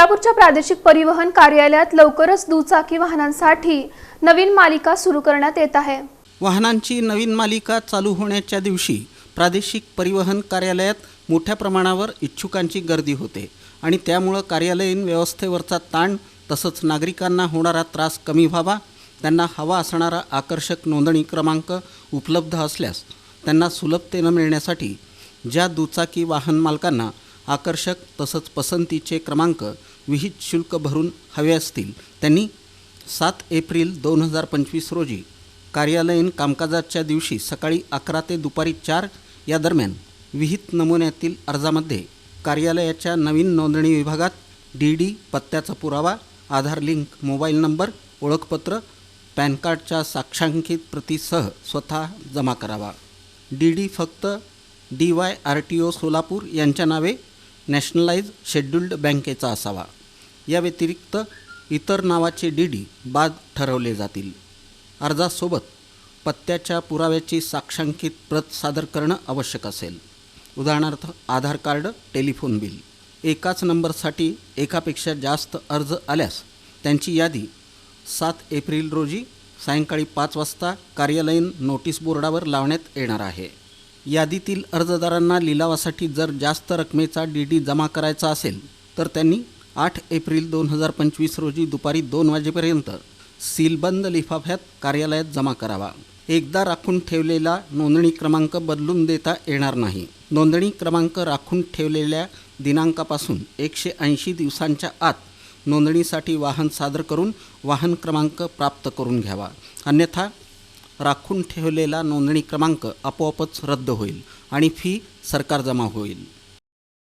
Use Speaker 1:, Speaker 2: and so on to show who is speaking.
Speaker 1: सोलापूरच्या प्रादेशिक परिवहन कार्यालयात लवकरच दुचाकी वाहनांसाठी नवीन मालिका सुरू करण्यात येत आहे.
Speaker 2: वाहनांची नवीन मालिका चालू होण्याच्या दिवशी प्रादेशिक परिवहन कार्यालयात मोठ्या प्रमाणावर इच्छुकांची गर्दी होते आणि त्यामुळं कार्यालयीन व्यवस्थेवरचा ताण तसंच नागरिकांना होणारा त्रास कमी व्हावा त्यांना हवा असणारा आकर्षक नोंदणी क्रमांक उपलब्ध असल्यास त्यांना सुलभतेनं मिळण्यासाठी ज्या दुचाकी वाहन मालकांना आकर्षक तसंच पसंतीचे क्रमांक विहित शुल्क भरून हवे असतील. त्यांनी सात एप्रिल दोन हजार पंचवीस रोजी कार्यालयीन कामकाजाच्या दिवशी सकाळी अकरा ते दुपारी चार या दरम्यान विहित नमुन्यातील अर्जामध्ये कार्यालयाच्या नवीन नोंदणी विभागात डी डी पत्त्याचा पुरावा आधार लिंक मोबाईल नंबर ओळखपत्र पॅन कार्डच्या साक्षांकित प्रतीसह स्वतः जमा करावा. डी डी फक्त D Y R T O Solapur यांच्या नावे नॅशनलाइज शेड्युल्ड बँकेचा असावा. या व्यतिरिक्त इतर नावाचे डी डी बाद ठरवले जातील. अर्जासोबत पत्त्याच्या पुराव्याची साक्षांकित प्रत सादर करणं आवश्यक असेल. उदाहरणार्थ आधार कार्ड टेलिफोन बिल. एकाच नंबरसाठी एकापेक्षा जास्त अर्ज आल्यास त्यांची यादी सात एप्रिल रोजी सायंकाळी पाच वाजता कार्यालयीन नोटीस बोर्डावर लावण्यात येणार आहे. यादीतील अर्जदारांना लिलावासाठी जर जास्त रकमेचा डी डी जमा करायचा असेल तर त्यांनी आठ एप्रिल दोन हजार पंचवीस रोजी दुपारी दोन वाजेपर्यंत सीलबंद लिफाफ्यात कार्यालयात जमा करावा. एकदा राखून ठेवलेला नोंदणी क्रमांक बदलून देता येणार नाही. नोंदणी क्रमांक राखून ठेवलेल्या दिनांकापासून एकशे ऐंशी दिवसांच्या आत नोंदणीसाठी वाहन सादर करून वाहन क्रमांक प्राप्त करून घ्यावा. अन्यथा राखून ठेवलेला नोंदणी क्रमांक आपोआपच रद्द होईल आणि फी सरकार जमा होईल.